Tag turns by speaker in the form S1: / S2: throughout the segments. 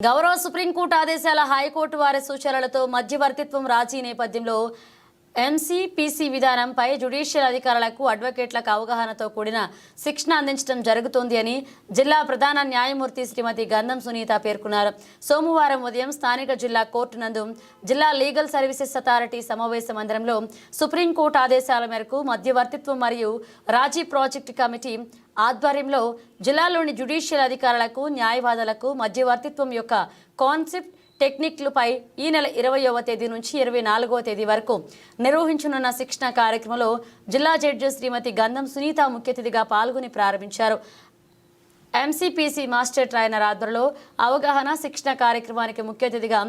S1: గౌరవ సుప్రీంకోర్టు ఆదేశాల హైకోర్టు వారి సూచనలతో మధ్యవర్తిత్వం రాజీ నేపథ్యంలో ఎంసీపీసీ విధానంపై జ్యుడిషియల్ అధికారులకు అడ్వకేట్లకు అవగాహనతో కూడిన శిక్షణ అందించడం జరుగుతోంది అని జిల్లా ప్రధాన న్యాయమూర్తి శ్రీమతి గంధం సునీత పేర్కొన్నారు. సోమవారం ఉదయం స్థానిక జిల్లా కోర్టు నందు జిల్లా లీగల్ సర్వీసెస్ అథారిటీ సమావేశ మందిరంలో సుప్రీంకోర్టు ఆదేశాల మేరకు మధ్యవర్తిత్వం మరియు రాజీ ప్రాజెక్టు కమిటీ ఆధ్వర్యంలో జిల్లాలోని జ్యుడిషియల్ అధికారులకు న్యాయవాదులకు మధ్యవర్తిత్వం యొక్క కాన్సెప్ట్ టెక్నిక్లపై ఈ నెల ఇరవయవ తేదీ నుంచి ఇరవై నాలుగవ తేదీ వరకు నిర్వహించనున్న శిక్షణ కార్యక్రమంలో జిల్లా జడ్జి శ్రీమతి గంధం సునీత ముఖ్య అతిథిగా పాల్గొని ప్రారంభించారు. ఎంసీపీసీ మాస్టర్ ట్రైనర్ ఆధ్వర్యంలో అవగాహన శిక్షణ కార్యక్రమానికి ముఖ్య అతిథిగా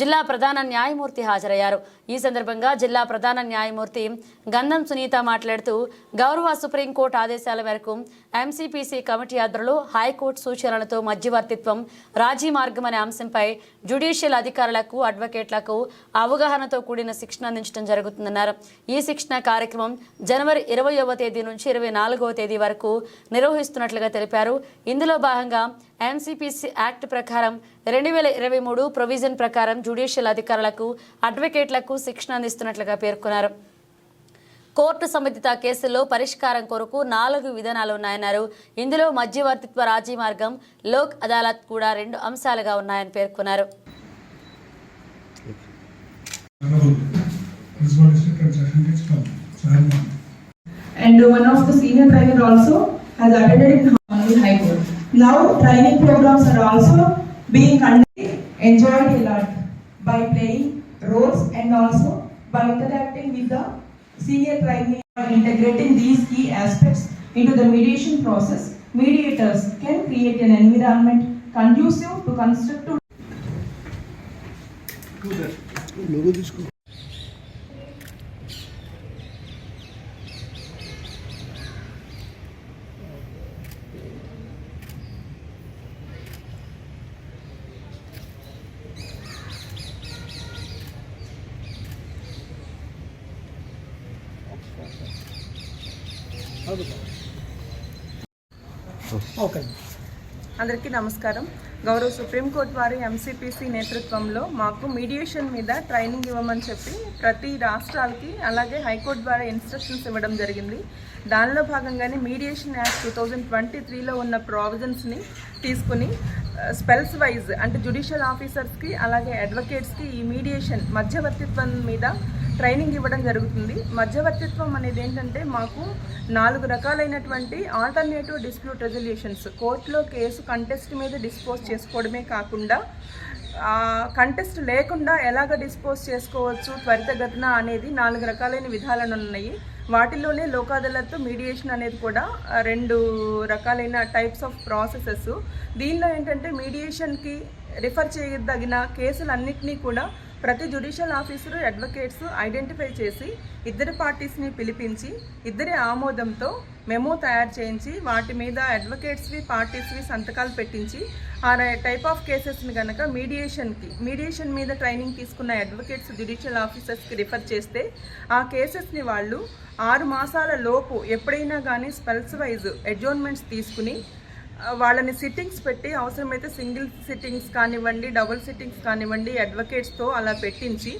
S1: జిల్లా ప్రధాన న్యాయమూర్తి హాజరయ్యారు. ఈ సందర్భంగా జిల్లా ప్రధాన న్యాయమూర్తి గంధం సునీత మాట్లాడుతూ గౌరవ సుప్రీంకోర్టు ఆదేశాల మేరకు ఎంసీపీసీ కమిటీ ఆధ్వర్యంలో హైకోర్టు సూచనలతో మధ్యవర్తిత్వం రాజీ మార్గం అనే అంశంపై జ్యుడిషియల్ అధికారులకు అడ్వకేట్లకు అవగాహనతో కూడిన శిక్షణ అందించడం జరుగుతుందన్నారు. ఈ శిక్షణ కార్యక్రమం జనవరి ఇరవయవ తేదీ నుంచి ఇరవై నాలుగవ తేదీ వరకు నిర్వహిస్తున్నట్లుగా తెలిపారు. ఇందులో భాగంగా ఎన్సిపిసి యాక్ట్ ప్రకారం రెండు వేల ఇరవై మూడు ప్రొవిజన్ ప్రకారం జ్యుడిషియల్ అధికారులకు అడ్వకేట్లకు శిక్షణ అందిస్తున్నట్లుగా పేర్కొన్నారు. కోర్టు సంబంధిత కేసుల్లో పరిష్కారం కొరకు నాలుగు విధానాలు ఉన్నాయన్నారు. ఇందులో మధ్యవర్తిత్వ రాజీ మార్గం లోక్ అదాలత్ కూడా రెండు అంశాలుగా ఉన్నాయని పేర్కొన్నారు.
S2: And one of the senior trainer also has attended in Now training programs are also being conducted, enjoyed a lot by playing roles and also by interacting with the senior trainee by integrating these key aspects into the mediation process. Mediators can create an environment conducive to constructive
S3: అందరికీ నమస్కారం. గౌరవ supreme court వారి ఎంసీపీసీ నేతృత్వంలో మాకు mediation మీద training ఇవ్వమని చెప్పి ప్రతి రాష్ట్రాలకి అలాగే హైకోర్టు ద్వారా ఇన్స్ట్రక్షన్స్ ఇవ్వడం జరిగింది. దానిలో భాగంగానే mediation act two thousand twenty త్రీలో ఉన్న ప్రావిజన్స్ని తీసుకుని స్పెల్స్ వైజ్ అంటే జ్యుడిషియల్ ఆఫీసర్స్కి అలాగే అడ్వకేట్స్కి ఈ మీడియేషన్ మధ్యవర్తిత్వం మీద ట్రైనింగ్ ఇవ్వడం జరుగుతుంది. మధ్యవర్తిత్వం అనేది ఏంటంటే మాకు నాలుగు రకాలైనటువంటి ఆల్టర్నేటివ్ డిస్ప్యూట్ రెజల్యూషన్స్. కోర్టులో కేసు కంటెస్ట్ మీద డిస్పోజ్ చేసుకోవడమే కాకుండా కంటెస్ట్ లేకుండా ఎలాగ డిస్పోజ్ చేసుకోవచ్చు త్వరితగతిన అనేది నాలుగు రకాలైన విధాలను ఉన్నాయి. వాటిలోనే లోక్ మీడియేషన్ అనేది కూడా రెండు రకాలైన టైప్స్ ఆఫ్ ప్రాసెసెస్. దీనిలో ఏంటంటే మీడియేషన్కి రిఫర్ చేయదగిన కేసులన్నింటినీ కూడా ప్రతి జ్యుడిషియల్ ఆఫీసరు అడ్వకేట్స్ ఐడెంటిఫై చేసి ఇద్దరు పార్టీస్ని పిలిపించి ఇద్దరి ఆమోదంతో మెమో తయారు చేయించి వాటి మీద అడ్వకేట్స్వి పార్టీస్వి సంతకాలు పెట్టించి ఆ టైప్ ఆఫ్ కేసెస్ని కనుక మీడియేషన్కి మీడియేషన్ మీద ట్రైనింగ్ తీసుకున్న అడ్వకేట్స్ జ్యుడిషియల్ ఆఫీసర్స్కి రిఫర్ చేస్తే ఆ కేసెస్ని వాళ్ళు ఆరు మాసాల లోపు ఎప్పుడైనా కానీ స్పెల్స్ వైజ్ అడ్జోన్మెంట్స్ తీసుకుని వాళ్ళని సిట్టింగ్స్ పెట్టి అవసరమైతే సింగిల్ సిట్టింగ్స్ కానివ్వండి డబుల్ సిట్టింగ్స్ కానివ్వండి అడ్వకేట్స్తో అలా పెట్టించి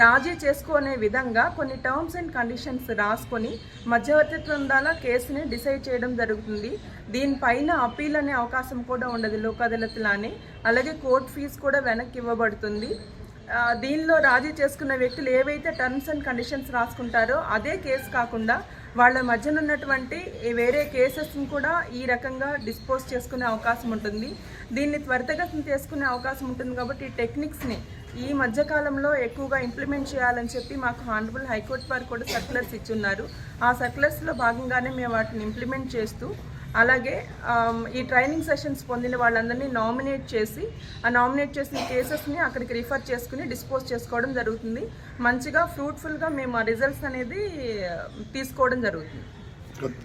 S3: రాజీ చేసుకునే విధంగా కొన్ని టర్మ్స్ అండ్ కండిషన్స్ రాసుకొని మధ్యవర్తిత్వం ద్వారా కేసుని డిసైడ్ చేయడం జరుగుతుంది. దీనిపైన అప్పీల్ అనే అవకాశం కూడా ఉండదు లోక్ అదాలత్లానే అలాగే కోర్ట్ ఫీజు కూడా వెనక్కి ఇవ్వబడుతుంది. దీనిలో రాజీ చేసుకున్న వ్యక్తులు ఏవైతే టర్మ్స్ అండ్ కండిషన్స్ రాసుకుంటారో అదే కేసు కాకుండా వాళ్ళ మధ్యన ఉన్నటువంటి వేరే కేసెస్ని కూడా ఈ రకంగా డిస్పోజ్ చేసుకునే అవకాశం ఉంటుంది. దీన్ని త్వరితగతిన చేసుకునే అవకాశం ఉంటుంది కాబట్టి ఈ టెక్నిక్స్ని ఈ మధ్యకాలంలో ఎక్కువగా ఇంప్లిమెంట్ చేయాలని చెప్పి మాకు హానరబుల్ హైకోర్టు వారు కూడా సర్క్యులర్స్ ఇచ్చున్నారు ఆ సర్క్యులర్స్లో భాగంగానే మేము వాటిని ఇంప్లిమెంట్ చేస్తూ అలాగే ఈ ట్రైనింగ్ సెషన్స్ పొందిన వాళ్ళందరినీ నామినేట్ చేసి ఆ నామినేట్ చేసిన కేసెస్ని అక్కడికి రిఫర్ చేసుకుని డిస్పోజ్ చేసుకోవడం జరుగుతుంది. మంచిగా ఫ్రూట్ఫుల్గా మేము ఆ రిజల్ట్స్ అనేది తీసుకోవడం జరుగుతుంది.